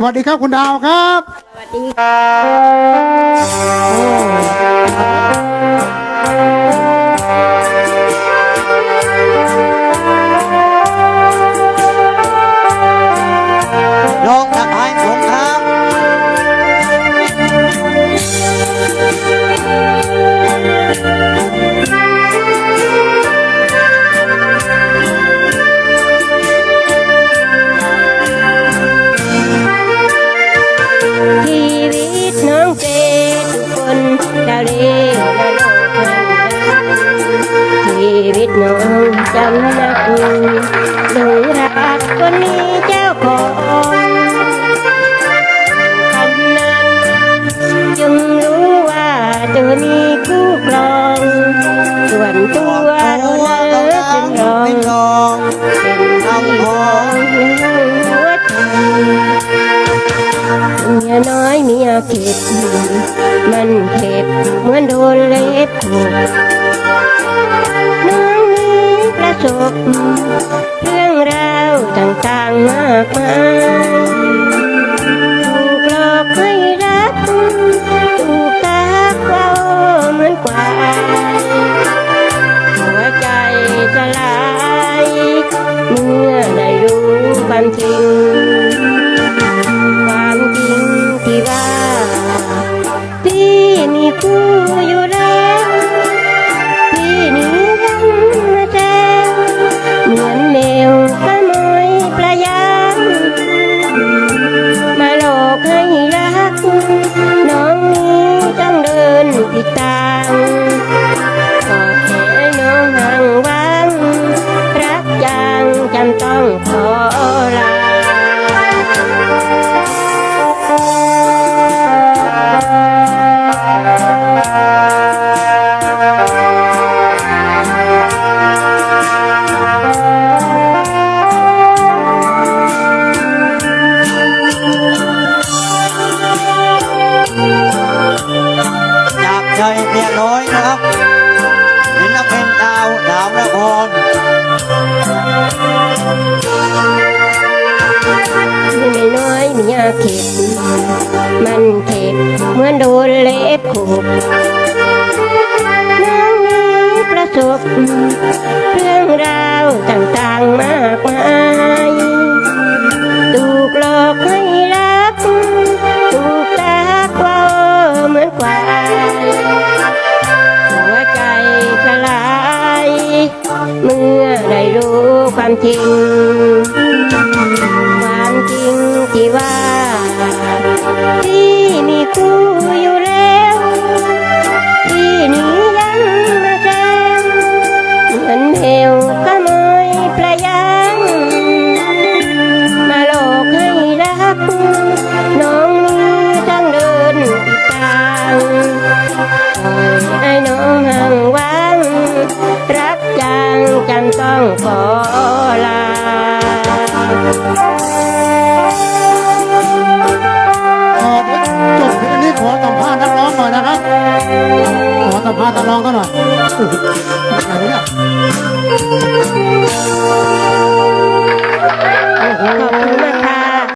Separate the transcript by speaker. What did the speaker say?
Speaker 1: สวัสดีครับคุณดาวครับ
Speaker 2: สวัสดีค่ะ เรียนและโลกให้รักชีวิตน้องจำนักหลงรักคนนี้เจ้าของคำนั้นจงรู้ว่าเธอมีคู่ครองส่วนตัวเราเลยเป็นรอง
Speaker 3: เป็นรอง
Speaker 2: เป็นที่ของ เมียน้อยเมียเข็ดมันเข็ดเหมือนโดนเล็บขบน้องนี้ประสบ เรื่องราวต่างๆมากมายถูกหลอกให้รักถูกตักว่าเหมือนควายหัวใจสลาย เมื่อได้รู้ความจริง เมียน้อ
Speaker 3: ยนะครับเห็นนักเป็นดาวดาวนคร
Speaker 2: ไม่ไม่น้อยมียาเข็ดมันเข็ดเหมือนโดนเล็บขบน้องนี้ประสบเรื่องราวต่างๆมาก ความจริง ความจริงที่ว่าพี่มีคู่อยู่แล้วพี่นี้ยังมาแจ้งเหมือนเหวข ขอลาขอจบเพลงนี้ขอสัมภาษณ์นักร้องหน่อยนะครับ ขอสัมภาษณ์นักร้องก็หน่อยโหอเนี่ยอ้ขอบคุณนะกค่ะ